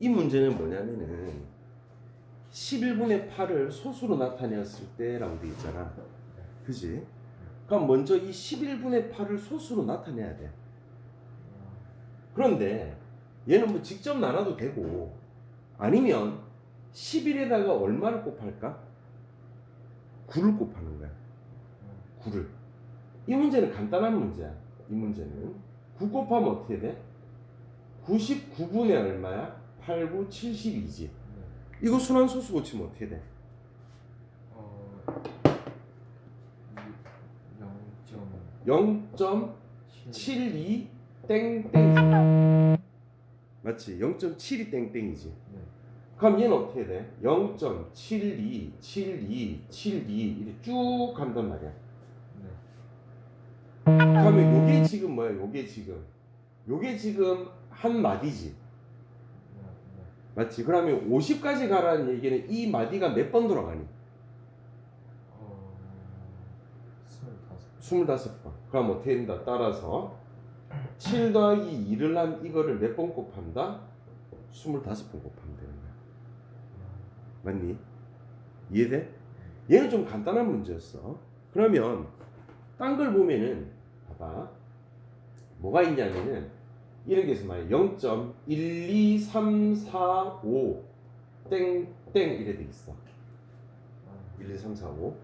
이 문제는 뭐냐면은 11분의 8을 소수로 나타내었을 때라고 돼 있잖아. 그지? 그럼 먼저 이 11분의 8을 소수로 나타내야 돼. 그런데 얘는 뭐 직접 나눠도 되고 아니면 11에다가 얼마를 곱할까? 9를 곱하는 거야. 9를. 이 문제는 간단한 문제야. 이 문제는 9 곱하면 어떻게 돼? 99분의 얼마야? 8, 9, 72지. 이거 순환 소수 고치면 어떻게 돼? 어, 0.7 0.72 땡땡 맞지? 0.72 땡땡이지. 네. 그럼 얘는 어떻게 돼? 0.72, 72, 72 이렇게 쭉 간단 말이야. 네. 그러면 요게 지금 뭐야? 요게 지금 요게 지금 한 마디지. 맞지? 그러면 50까지 가라는 얘기는 이 마디가 몇 번 돌아가니? 어, 25. 25번. 그럼 어떻게 된다? 따라서 7 더하기 2를 한 이거를 몇 번 곱한다? 25번 곱하면 되는 거야. 맞니? 이해돼? 얘는 좀 간단한 문제였어. 그러면 딴 걸 보면은 봐봐. 뭐가 있냐면은 이런 게 있어 말이야. 0.12345 땡 땡 이래 돼 있어. 아, 1, 2, 3, 4, 5.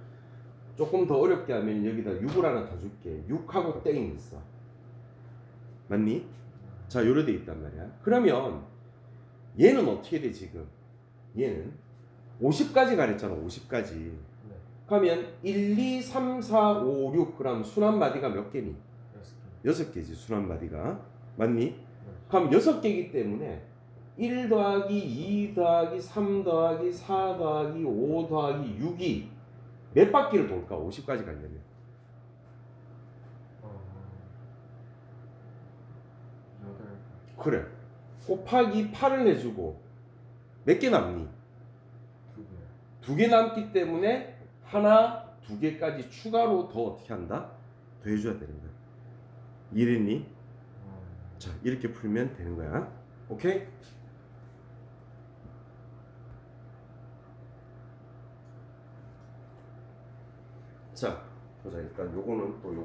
조금 더 어렵게 하면 여기다 6을 하나 더 줄게. 6하고 땡이 있어. 맞니? 자, 요래 돼 있단 말이야. 그러면 얘는 어떻게 돼 지금? 얘는 50까지 가랬잖아. 50까지. 네. 그러면 1, 2, 3, 4, 5, 6 그럼 순환 마디가 몇 개니? 6개. 6개지. 순환 마디가. 맞니? 그럼 6개이기 때문에 1 더하기 2 더하기 3 더하기 4 더하기 5 더하기 6이 몇 바퀴를 돌까? 50까지 가려면. 어, 8. 그래. 곱하기 8을 해주고 몇 개 남니? 2개. 두개 남기 때문에 하나, 두 개까지 추가로 더 어떻게 한다? 더 해줘야 되는 거야. 이해됐니? 어, 자, 이렇게 풀면 되는 거야. 오케이? 자, 보자. 일단 요거는 또 요거